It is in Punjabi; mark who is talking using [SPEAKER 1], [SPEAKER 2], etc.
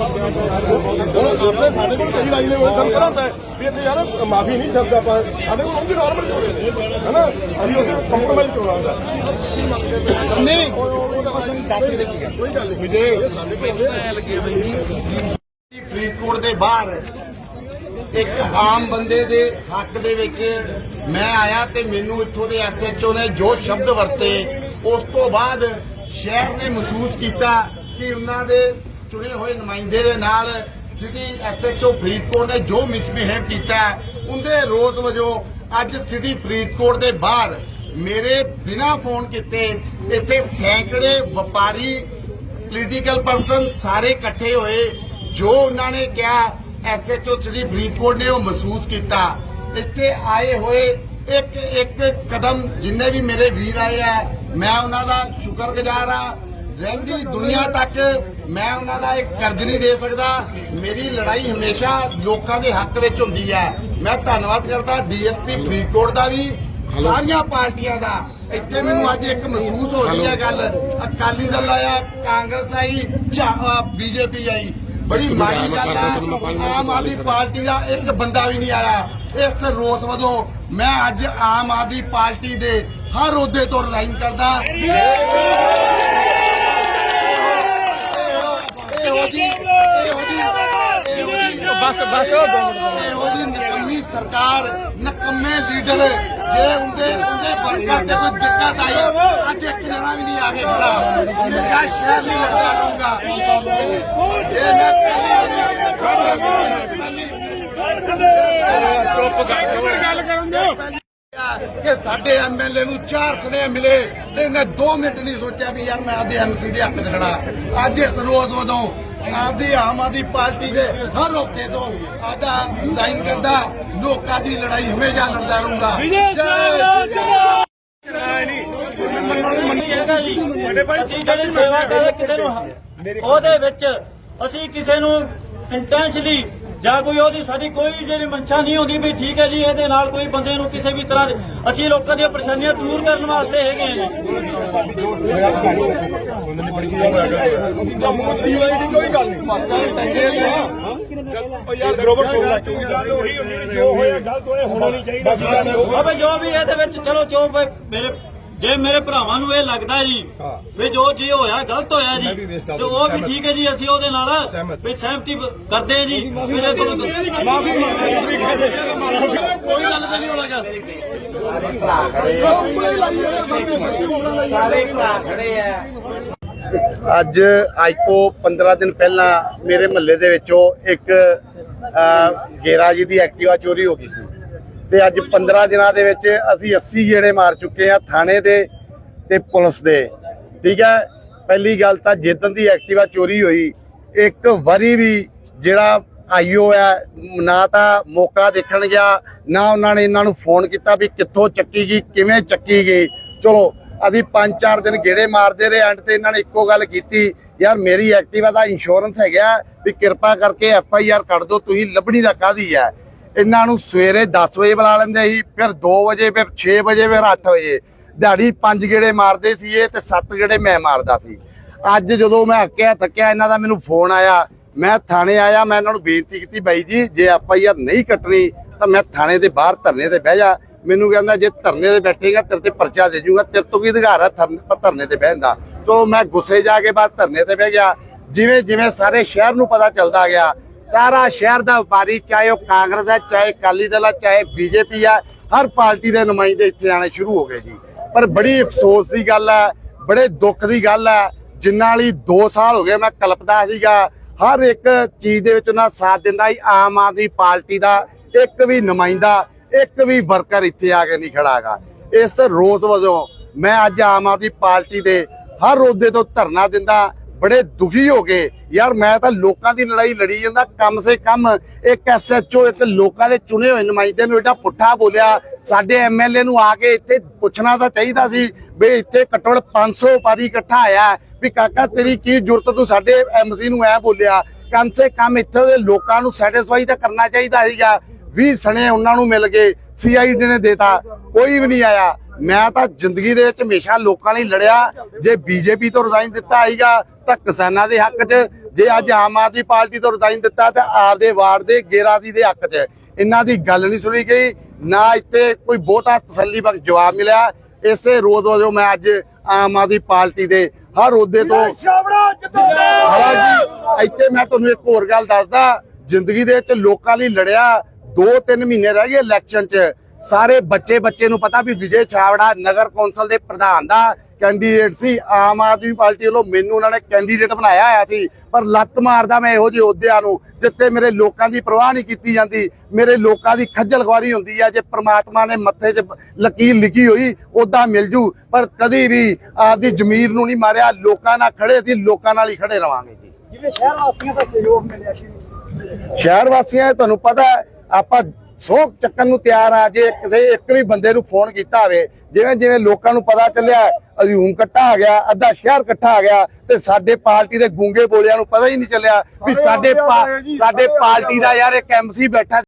[SPEAKER 1] ਹੁਣ ਆਪਣੇ ਸਾਡੇ ਕੋਲ ਕਈ ਲਾਈਨੇ ਹੋਏ ਸਾਨੂੰ ਪਤਾ ਹੁੰਦਾ ਹੈ ਵੀ ਇੱਥੇ ਯਾਰ ਮਾਫੀ ਨਹੀਂ ਸਕਦਾ ਆਪਾਂ ਸਾਡੇ ਕੋਲ ਉਹਦੀ ਨਾਰਮਲ ਹੋ ਰਹੇ ਨੇ ਹੈਨਾ? ਅਸੀਂ ਉੱਥੇ ਕੰਪਰੋਮਾਈਜ਼ ਕਰਵਾਉਂਦਾ
[SPEAKER 2] ਨਹੀਂ ਅਸੀਂ ਦੱਸ ਰਹੇ ਕੀ
[SPEAKER 1] ਕੋਈ ਗੱਲ ਨਹੀਂ। ਵਿਜੇ। ਸਾਡੇ ਕੋਲ
[SPEAKER 2] ਫਰੀਦਕੋਟ ਦੇ ਬਾਹਰ ਇੱਕ ਆਮ ਬੰਦੇ ਦੇ ਹੱਕ ਦੇ ਵਿੱਚ ਮੈਂ ਆਇਆ ਤੇ ਮੈਨੂੰ ਇੱਥੋਂ ਦੇ ਐਸਐਚਓ ਨੇ ਜੋ ਸ਼ਬਦ ਵਰਤੇ ਉਸ ਤੋਂ ਬਾਅਦ ਸ਼ਹਿਰ ਨੇ ਮਹਿਸੂਸ ਕੀਤਾ ਕਿ ਉਹਨਾਂ ਦੇ ਚੁਣੇ ਹੋਏ ਨੁਮਾਇੰਦੇ ਦੇ ਨਾਲ ਸਿਟੀ ਐਸਐਚਓ ਫਰੀਦਕੋਟ ਨੇ ਜੋ ਮਿਸਬਿਹੇਵ ਕੀਤਾ ਉਹਦੇ ਰੋਸ ਵਜੋਂ ਅੱਜ ਸਿਟੀ ਫਰੀਦਕੋਟ ਦੇ ਬਾਹਰ ਮੇਰੇ ਬਿਨਾ ਫੋਨ ਕੀਤੇ ਇੱਥੇ ਸੈਂਕੜੇ ਵਪਾਰੀ ਪੋਲੀਟੀਕਲ ਪਰਸਨ ਸਾਰੇ ਇਕੱਠੇ ਹੋਏ, ਜੋ ਉਹਨਾਂ ਨੇ ਕਿਹਾ ਐਸਐਚਓ ਸਿਟੀ ਫਰੀਦਕੋਟ ਨੇ ਉਹ ਮਹਿਸੂਸ ਕੀਤਾ। ਇੱਥੇ ਆਏ ਹੋਏ ਇੱਕ ਇੱਕ ਕਦਮ ਜਿੰਨੇ ਵੀ ਮੇਰੇ ਵੀਰ ਆਏ ਆ, ਮੈਂ ਉਹਨਾਂ ਦਾ ਸ਼ੁਕਰਗੁਜ਼ਾਰ ਆ ਰਹਿੰਦੀ ਦੁਨੀਆ ਤੱਕ ਮੈਂ ਉਹਨਾਂ ਦਾ ਇੱਕ ਕਰਜ਼ ਨਹੀਂ ਦੇ ਸਕਦਾ। ਮੇਰੀ ਲੜਾਈ ਹਮੇਸ਼ਾ ਲੋਕਾਂ ਦੇ ਹੱਕ ਵਿੱਚ ਹੁੰਦੀ ਹੈ। ਮੈਂ ਧੰਨਵਾਦ ਕਰਦਾ ਡੀਐਸਪੀ ਫਰੀਦਕੋਟ ਦਾ ਵੀ ਸਾਰੀਆਂ ਪਾਰਟੀਆਂ ਦਾ। ਇੱਥੇ ਮੈਨੂੰ ਅੱਜ ਇੱਕ ਮਹਿਸੂਸ ਹੋ ਰਹੀ ਹੈ ਗੱਲ। ਅਕਾਲੀ ਦਲ ਆਇਆ ਕਾਂਗਰਸ ਆਈ ਬੀਜੇਪੀ ਆਈ। ਬੜੀ ਮਾੜੀ ਗੱਲ ਹੈ ਆਮ ਆਦਮੀ ਪਾਰਟੀ ਦਾ ਇੱਕ ਬੰਦਾ ਵੀ ਨਹੀਂ ਆਇਆ। ਇਸ ਰੋਸ ਵਜੋਂ ਮੈਂ ਅੱਜ ਆਮ ਆਦਮੀ ਪਾਰਟੀ ਦੇ ਹਰ ਅਹੁਦੇ ਤੋਂ ਰਿਜ਼ਾਈਨ ਕਰਦਾ। ਇਹੋ ਜੀ ਇਹੋ ਜੀ
[SPEAKER 3] ਬਸ ਬਸ
[SPEAKER 2] ਇਹੋ ਜੀ ਨਕਮੀ ਸਰਕਾਰ ਨਕਮੇ ਲੀਡਰ ਜੇ ਉਹਦੇ ਉਹਦੇ ਵਰਕਰ ਤੇ ਕੋਈ ਦਿੱਕਤ ਆਈ ਅੱਜ ਇੱਕ ਜਣਾ ਵੀ ਨਹੀਂ ਆ ਕੇ ਖੜਾ। ਮੇਰਾ ਸ਼ਹਿਰ ਨਹੀਂ ਲੱਗਦਾ ਰਹੂੰਗਾ ਜੇ ਮੈਂ ਪਹਿਲੀ
[SPEAKER 3] ਕਰ। ਗੱਲ ਕਰਨ ਦਿਓ
[SPEAKER 2] ਕਿ ਸਾਡੇ ਐਮਐਲਏ ਨੂੰ ਚਾਰ ਸਨੇ ਮਿਲੇ ਤੇ ਇਹਨੇ 2 ਮਿੰਟ ਨਹੀਂ ਸੋਚਿਆ ਵੀ ਯਾਰ ਮੈਂ ਆਪਦੇ ਐਮਸੀ ਦੇ ਹੱਕ ਖੜਾ। ਅੱਜ ਇਸ ਰੋਜ਼ ਵਦੋਂ ਆਪਦੀ ਆਮ ਆਦਮੀ ਪਾਰਟੀ ਦੇ ਹਰ ਹੋਕੇ ਤੋਂ ਆਦਾ ਲਾਈਨ ਕਰਦਾ ਲੋਕਾਂ ਦੀ ਲੜਾਈ ਹਮੇਸ਼ਾ ਲੜਦਾ ਰਹੂੰਗਾ।
[SPEAKER 4] ਸੇਵਾ ਕਿਸੇ ਨੂੰ ਉਹਦੇ ਵਿੱਚ ਅਸੀਂ ਕਿਸੇ ਨੂੰ ਇੰਟੈਂਸ਼ਲੀ ਜਾਂ ਕੋਈ ਉਹਦੀ ਸਾਡੀ ਕੋਈ ਜਿਹੜੀ ਮਨਸ਼ਾ ਨਹੀਂ ਹੁੰਦੀ ਵੀ ਠੀਕ ਹੈ ਜੀ ਇਹਦੇ ਨਾਲ ਕੋਈ ਬੰਦੇ ਨੂੰ ਕਿਸੇ ਵੀ ਤਰ੍ਹਾਂ ਦੇ ਅਸੀਂ ਲੋਕਾਂ ਦੀਆਂ ਪਰੇਸ਼ਾਨੀਆਂ ਦੂਰ ਕਰਨ ਵਾਸਤੇ ਹੈਗੇ ਹਾਂ ਜੀ।
[SPEAKER 1] ਜੋ ਹੋਇਆ ਗਲਤ ਹੋਇਆ ਹੋਣਾ ਨਹੀਂ ਚਾਹੀਦਾ।
[SPEAKER 4] ਅਬੇ ਜੋ ਵੀ ਇਹਦੇ ਵਿੱਚ ਚਲੋ ਜੋ ਮੇਰੇ ਜੇ ਮੇਰੇ ਭਰਾਵਾਂ ਨੂੰ ਇਹ ਲੱਗਦਾ ਜੀ ਵੀ ਜੋ ਜੀ ਹੋਇਆ ਗਲਤ ਹੋਇਆ ਜੀ ਤੇ ਉਹ ਵੀ ਠੀਕ ਹੈ ਜੀ ਅਸੀਂ ਉਹਦੇ ਨਾਲ ਵੀ ਸਹਿਮਤੀ ਕਰਦੇ ਹਾਂ ਜੀ। ਮੇਰੇ ਕੋਲ
[SPEAKER 1] ਮਾਫੀ ਕੋਈ ਗੱਲ ਨਹੀਂ ਹੋਣਾ ਯਾਰ
[SPEAKER 2] ਸਾਰੇ ਭਰਾ ਖੜੇ ਆ ਅੱਜ ਅੱਜ ਤੋਂ 15 ਦਿਨ ਪਹਿਲਾਂ ਮੇਰੇ ਮਹੱਲੇ ਦੇ ਵਿੱਚੋਂ ਇੱਕ ਅਹ, ਗੇਰਾ ਜੀ ਦੀ ਐਕਟਿਵਾ ਚੋਰੀ ਹੋ ਗਈ ਸੀ। ਤੇ ਅੱਜ 15 ਦਿਨਾਂ ਦੇ ਵਿੱਚ ਅਸੀਂ 80 ਗੇੜੇ ਮਾਰ ਚੁੱਕੇ ਆ ਥਾਣੇ ਦੇ ਤੇ ਪੁਲਿਸ ਦੇ। ਠੀਕ ਹੈ? ਪਹਿਲੀ ਗੱਲ ਤਾਂ ਜਿੱਦਣ ਦੀ ਐਕਟਿਵਾ ਚੋਰੀ ਹੋਈ, ਇੱਕ ਵਾਰੀ ਵੀ ਜਿਹੜਾ ਆਈਓ ਹੈ, ਨਾ ਤਾਂ ਮੌਕਾ ਦੇਖਣ ਗਿਆ, ਨਾ ਉਹਨਾਂ ਨੇ ਇਹਨਾਂ ਨੂੰ ਫੋਨ ਕੀਤਾ ਵੀ ਕਿੱਥੋਂ ਚੱਕੀ ਗਈ, ਕਿਵੇਂ ਚੱਕੀ ਗਈ। ਚਲੋ, ਅਸੀਂ ਪੰਜ ਚਾਰ ਦਿਨ ਗੇੜੇ ਮਾਰਦੇ ਰਹੇ ਐਂਡ ਤੇ ਇਹਨਾਂ ਨੇ ਇੱਕੋ ਗੱਲ ਕੀਤੀ, ਯਾਰ ਮੇਰੀ ਐਕਟਿਵਾ ਦਾ ਇੰਸ਼ੋਰੈਂਸ ਹੈਗਾ, ਵੀ ਕਿਰਪਾ ਕਰਕੇ ਐਫ ਆਈ ਆਰ ਕੱਢ ਦਿਓ ਤੁਸੀਂ ਲੱਭਣੀ ਦਾ ਕਾਦੀ ਹੈ? ਇਹਨਾਂ ਨੂੰ ਸਵੇਰੇ 10 ਵਜੇ ਬੁਲਾ ਲੈਂਦੇ ਸੀ, ਫਿਰ 2 ਵਜੇ, ਫਿਰ 6 ਵਜੇ, ਫਿਰ 8 ਵਜੇ। ਦਿਹਾੜੀ ਪੰਜ ਗੇੜੇ ਮਾਰਦੇ ਸੀ ਇਹ ਤੇ ਸੱਤ ਗੇੜੇ ਮੈਂ ਮਾਰਦਾ ਸੀ। ਅੱਜ ਜਦੋਂ ਮੈਂ ਅੱਕਿਆ, ਥੱਕਿਆ, ਇਹਨਾਂ ਦਾ ਮੈਨੂੰ ਫੋਨ ਆਇਆ। ਮੈਂ ਥਾਣੇ ਆਇਆ, ਮੈਂ ਇਹਨਾਂ ਨੂੰ ਬੇਨਤੀ ਕੀਤੀ, ਬਾਈ ਜੀ, ਜੇ ਐਫ ਆਈ ਆਰ ਨਹੀਂ ਕੱਟਣੀ, ਤਾਂ ਮੈਂ ਥਾਣੇ ਦੇ ਬਾਹਰ ਧਰਨੇ ਤੇ ਬਹਿ ਜਾ। ਮੈਨੂੰ ਕਹਿੰਦਾ, ਜੇ ਧਰਨੇ ਤੇ ਬੈਠੇਗਾ, ਤੇਰੇ ਤੇ ਪਰਚਾ ਦੇ ਜੂਗਾ, ਤੇਰੇ ਤੋਂ ਕੀ ਅਧਿਕਾਰ ਹੈ ਧਰਨੇ ਤੇ ਬਹਿਣ ਦਾ? ਚਲੋ, ਮੈਂ ਗੁੱਸੇ ਜਾ ਕੇ ਬਾਅਦ ਧਰਨੇ ਤੇ ਬਹਿ ਗਿਆ। ਜਿਵੇਂ ਜਿਵੇਂ ਸਾਰੇ ਸ਼ਹਿਰ ਨੂੰ ਪਤਾ ਚੱਲਦਾ ਗਿਆ ਸਾਰਾ ਸ਼ਹਿਰ ਦਾ ਵਪਾਰੀ, ਚਾਹੇ ਉਹ ਕਾਂਗਰਸ ਹੈ, ਚਾਹੇ ਅਕਾਲੀ ਦਲ ਹੈ, ਚਾਹੇ ਬੀਜੇਪੀ ਹੈ, ਹਰ ਪਾਰਟੀ ਦੇ ਨੁਮਾਇੰਦੇ ਇੱਥੇ ਆਣੇ ਸ਼ੁਰੂ ਹੋ ਗਏ ਜੀ। ਪਰ ਬੜੀ ਅਫਸੋਸ ਦੀ ਗੱਲ ਹੈ, ਬੜੇ ਦੁੱਖ ਦੀ ਗੱਲ ਹੈ, ਜਿੰਨਾਂ ਲਈ 2 ਸਾਲ ਹੋ ਗਏ ਮੈਂ ਕਲਪਦਾ ਸੀਗਾ, ਹਰ ਇੱਕ ਚੀਜ਼ ਦੇ ਵਿੱਚ ਉਹਨਾਂ ਸਾਥ ਦਿੰਦਾ ਸੀ, ਆਮ ਆਦਮੀ ਪਾਰਟੀ ਦਾ ਇੱਕ ਵੀ ਨੁਮਾਇੰਦਾ, ਇੱਕ ਵੀ ਵਰਕਰ ਇੱਥੇ ਆ ਕੇ ਨਹੀਂ ਖੜਾਗਾ ਇਸ ਰੋਸ ਵਜੋਂ ਮੈਂ ਅੱਜ ਆਮ ਆਦਮੀ ਪਾਰਟੀ ਦੇ ਹਰ ਅਹੁਦੇ ਤੋਂ ਧਰਨਾ ਦਿੰਦਾ ਬੜੇ ਦੁਖੀ ਹੋ ਗਏ ਯਾਰ ਮੈਂ ਤਾਂ ਲੋਕਾਂ ਦੀ ਲੜਾਈ ਲੜੀ ਜਾਂਦਾ, ਕਮ ਸੇ ਕਮ, ਇੱਕ ਐਸਐਚਓ ਇੱਕ ਲੋਕਾਂ ਦੇ ਚੁਣੇ ਹੋਏ ਨੁਮਾਇੰਦੇ ਨੂੰ ਏਡਾ ਪੁੱਠਾ ਬੋਲਿਆ। ਸਾਡੇ ਐਮਐਲਏ ਨੂੰ ਆ ਕੇ ਇੱਥੇ ਪੁੱਛਣਾ ਤਾਂ ਚਾਹੀਦਾ ਸੀ ਵੀ ਇੱਥੇ ਘੱਟੋ ਘੱਟ 500 ਪਾਰੀ ਇਕੱਠਾ ਆਇਆ ਵੀ ਕਾਕਾ, ਤੇਰੀ ਕੀ ਜ਼ਰੂਰਤ ਤੂੰ ਸਾਡੇ ਐਮਸੀ ਨੂੰ ਐ ਬੋਲਿਆ, ਕਮ ਸੇ ਕਮ ਇੱਥੇ ਦੇ ਲੋਕਾਂ ਨੂੰ ਸੈਟੀਸਫਾਈ ਤਾਂ ਕਰਨਾ ਚਾਹੀਦਾ ਸੀਗਾ। 20 ਸਣੇ ਉਹਨਾਂ ਨੂੰ ਮਿਲ ਗਏ ਸੀਆਈਡੀ ਨੇ ਦੇਤਾ, ਕੋਈ ਵੀ ਨਹੀਂ ਆਇਆ। ਮੈਂ ਤਾਂ ਜ਼ਿੰਦਗੀ ਦੇ ਵਿੱਚ ਹਮੇਸ਼ਾ ਲੋਕਾਂ ਲਈ ਲੜਿਆ। ਜੇ ਬੀਜੇਪੀ ਤੋਂ ਰਿਜ਼ਾਈਨ ਦਿੱਤਾ ਆਈਗਾ ਤਾਂ ਕਿਸਾਨਾਂ ਦੇ ਹੱਕ 'ਚ। ਜੇ ਅੱਜ ਆਮ ਆਦਮੀ ਪਾਰਟੀ ਤੋਂ ਰਿਜ਼ਾਈਨ ਦਿੱਤਾ ਤਾਂ ਆਪਦੇ ਵਾਰਡ ਦੇ ਗੇਰਾ ਦੀ ਦੇ ਹੱਕ 'ਚ। ਇਹਨਾਂ ਦੀ ਗੱਲ ਨਹੀਂ ਸੁਣੀ ਗਈ ਨਾ ਇੱਥੇ ਕੋਈ ਬਹੁਤਾ ਤਸੱਲੀ ਬਖਸ਼ ਜਵਾਬ ਮਿਲਿਆ। ਇਸੇ ਰੋਜ਼ ਵਜੋਂ ਮੈਂ ਅੱਜ ਆਮ ਆਦਮੀ ਪਾਰਟੀ ਦੇ ਹਰ ਅਹੁਦੇ ਤੋਂ ਹਾਲਾਂਕਿ ਇੱਥੇ ਮੈਂ ਤੁਹਾਨੂੰ ਇੱਕ ਹੋਰ ਗੱਲ ਦੱਸਦਾ। ਜ਼ਿੰਦਗੀ ਦੇ ਵਿੱਚ ਲੋਕਾਂ ਲਈ ਲੜਿਆ 2-3 ਮਹੀਨੇ ਰਹਿ ਗਏ ਇਲੈਕਸ਼ਨ 'ਚ। ਸਾਰੇ ਬੱਚੇ ਬੱਚੇ ਨੂੰ ਪਤਾ ਵੀ ਵਿਜੇ ਛਾਵੜਾ ਨਗਰ ਕੌਂਸਲ ਦੇ ਪ੍ਰਧਾਨ ਦਾ ਕੈਂਡੀਡੇਟ ਸੀ। ਆਮ ਆਦਮੀ ਪਾਰਟੀ ਵੱਲੋਂ ਮੈਨੂੰ ਉਹਨਾਂ ਨੇ ਕੈਂਡੀਡੇਟ ਬਣਾਇਆ ਹੋਇਆ ਸੀ। ਪਰ ਲੱਤ ਮਾਰਦਾ ਮੈਂ ਇਹੋ ਜਿਹੇ ਅਹੁਦਿਆਂ ਨੂੰ ਜਿੱਥੇ ਮੇਰੇ ਲੋਕਾਂ ਦੀ ਪਰਵਾਹ ਨਹੀਂ ਕੀਤੀ ਜਾਂਦੀ। ਮੇਰੇ ਲੋਕਾਂ ਦੀ ਖੱਜਲ ਖੁਆਰੀ ਹੁੰਦੀ ਹੈ ਜੇ ਪ੍ਰਮਾਤਮਾ ਨੇ ਮੱਥੇ 'ਚ ਲਕੀਰ ਲਿਖੀ ਹੋਈ ਉਦਾਂ ਮਿਲ ਜੂ। ਪਰ ਕਦੀ ਵੀ ਆਪਦੀ ਜ਼ਮੀਰ ਨੂੰ ਨਹੀਂ ਮਾਰਿਆ। ਲੋਕਾਂ ਨਾਲ ਖੜੇ ਸੀ ਲੋਕਾਂ ਨਾਲ ਹੀ ਖੜੇ ਰਵਾਂਗੇ ਜੀ।
[SPEAKER 3] ਜਿਵੇਂ ਸ਼ਹਿਰ ਵਾਸੀਆਂ ਦਾ ਸਹਿਯੋਗ ਮਿਲਿਆ ਸੀ।
[SPEAKER 2] ਸ਼ਹਿਰ ਵਾਸੀਆਂ ਤੁਹਾਨੂੰ ਪਤਾ ਆਪਾਂ ਸੋਖ ਚੱਕਣ ਨੂੰ ਤਿਆਰ ਆ ਜੇ ਕਿਸੇ ਇੱਕ ਵੀ ਬੰਦੇ ਨੂੰ ਫੋਨ ਕੀਤਾ ਹੋਵੇ ਜਿਵੇਂ ਜਿਵੇਂ ਲੋਕਾਂ ਨੂੰ ਪਤਾ ਚੱਲਿਆ ਹਜੂਮ ਇਕੱਠਾ ਆ ਗਿਆ ਅੱਧਾ ਸ਼ਹਿਰ ਇਕੱਠਾ ਆ ਗਿਆ ਤੇ ਸਾਡੇ ਪਾਰਟੀ ਦੇ ਗੂੰਗੇ ਬੋਲਿਆਂ ਨੂੰ ਪਤਾ ਹੀ ਨਹੀਂ ਚੱਲਿਆ ਵੀ ਸਾਡੇ ਸਾਡੇ ਪਾਰਟੀ ਦਾ ਯਾਰ ਇੱਕ ਐਮਸੀ ਬੈਠਾ